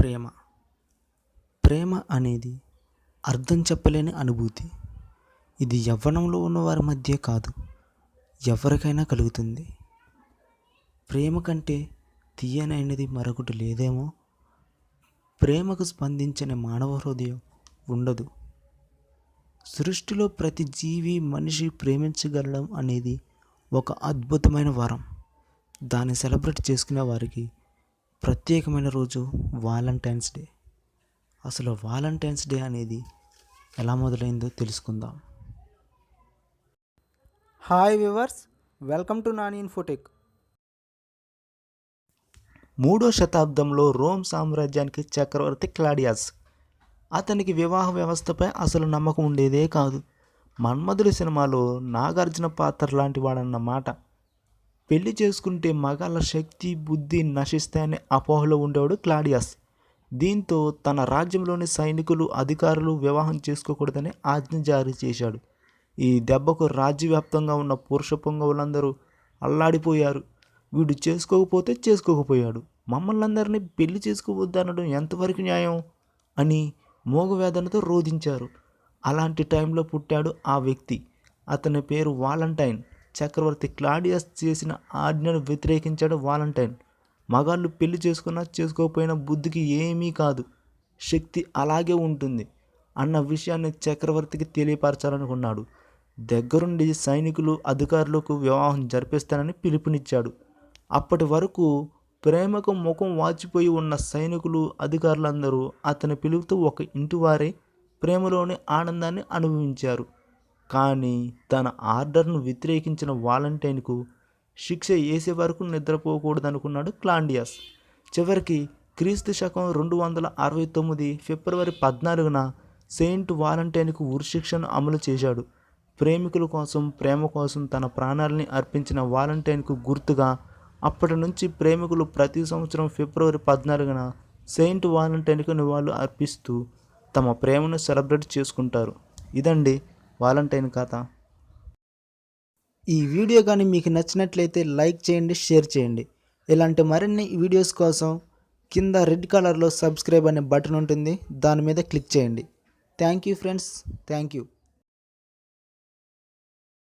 ప్రేమ. ప్రేమ అనేది అర్థం చెప్పలేని అనుభూతి. ఇది యవ్వనంలో ఉన్నవారి మధ్య కాదు ఎవరికైనా కలుగుతుంది. ప్రేమ కంటే తీయనైనది మరొకటి లేదేమో. ప్రేమకు స్పందించని మానవ హృదయం ఉండదు. సృష్టిలో ప్రతి జీవి మనిషి ప్రేమించగలడం అనేది ఒక అద్భుతమైన వరం. దాన్ని సెలబ్రేట్ చేసుకునే వారికి ప్రత్యేకమైన రోజు వాలంటైన్స్ డే. అసలు వాలంటైన్స్ డే అనేది ఎలా మొదలైందో తెలుసుకుందాం. Hi viewers welcome to Nani Infotech. మూడో శతాబ్దంలో రోమ్ సామ్రాజ్యానికి చక్రవర్తి క్లాడియాస్. అతనికి వివాహ వ్యవస్థపై అసలు నమ్మకం ఉండేదే కాదు. మన్మధుడి సినిమాలో నాగార్జున పాత్ర లాంటి వాడన్న మాట పెళ్ళి చేసుకుంటే మగాళ్ళ శక్తి బుద్ధి నశిస్తాయనే అపోహలో ఉండేవాడు క్లాడియాస్. దీంతో తన రాజ్యంలోని సైనికులు అధికారులు వివాహం చేసుకోకూడదని ఆజ్ఞ జారీ చేశాడు. ఈ దెబ్బకు రాజ్యవ్యాప్తంగా ఉన్న పురుష పొంగవులందరూ అల్లాడిపోయారు. వీడు చేసుకోకపోతే చేసుకోకపోయాడు. మమ్మల్ని అందరినీ పెళ్ళి చేసుకోవద్దనడం ఎంతవరకు న్యాయం? అని మోగవేదనతో రోధించారు. అలాంటి టైంలో పుట్టాడు ఆ వ్యక్తి. అతని పేరు వాలంటైన్. చక్రవర్తి క్లాడియస్ చేసిన ఆజ్ఞను వ్యతిరేకించాడు వాలంటైన్. మగాళ్ళు పెళ్ళి చేసుకున్నా చేసుకోకపోయినా బుద్ధికి ఏమీ కాదు. శక్తి అలాగే ఉంటుంది అన్న విషయాన్ని చక్రవర్తికి తెలియపరచాలనుకున్నాడు. దగ్గరుండి సైనికులు అధికారులకు వివాహం జరిపిస్తానని పిలుపునిచ్చాడు. అప్పటి వరకు ప్రేమకు ముఖం వాచిపోయి ఉన్న సైనికులు అధికారులందరూ అతని పిలుపుతో ఒక ఇంటివారే ప్రేమలోని ఆనందాన్ని అనుభవించారు. కానీ తన ఆర్డర్ను వ్యతిరేకించిన వాలంటైన్కు శిక్ష వేసే వరకు నిద్రపోకూడదనుకున్నాడు క్లాండియాస్. చివరికి క్రీస్తు శకం రెండు వందల అరవై తొమ్మిది ఫిబ్రవరి పద్నాలుగున సెయింట్ వాలంటైన్కు ఉరిశిక్షను అమలు చేశాడు. ప్రేమికుల కోసం ప్రేమ కోసం తన ప్రాణాలని అర్పించిన వాలంటైన్కు గుర్తుగా అప్పటి నుంచి ప్రేమికులు ప్రతి సంవత్సరం ఫిబ్రవరి పద్నాలుగున సెయింట్ వాలంటైన్కు నివాళులు అర్పిస్తూ తమ ప్రేమను సెలబ్రేట్ చేసుకుంటారు. ఇదండి వాలంటైన్ కథ ఈ వీడియో కానీ మీకు నచ్చినట్లయితే లైక్ చేయండి షేర్ చేయండి. ఇలాంటి మరిన్ని వీడియోస్ కోసం కింద రెడ్ కలర్లో సబ్స్క్రైబ్ అనే బటన్ ఉంటుంది. దాని మీద క్లిక్ చేయండి. Thank you friends. Thank you.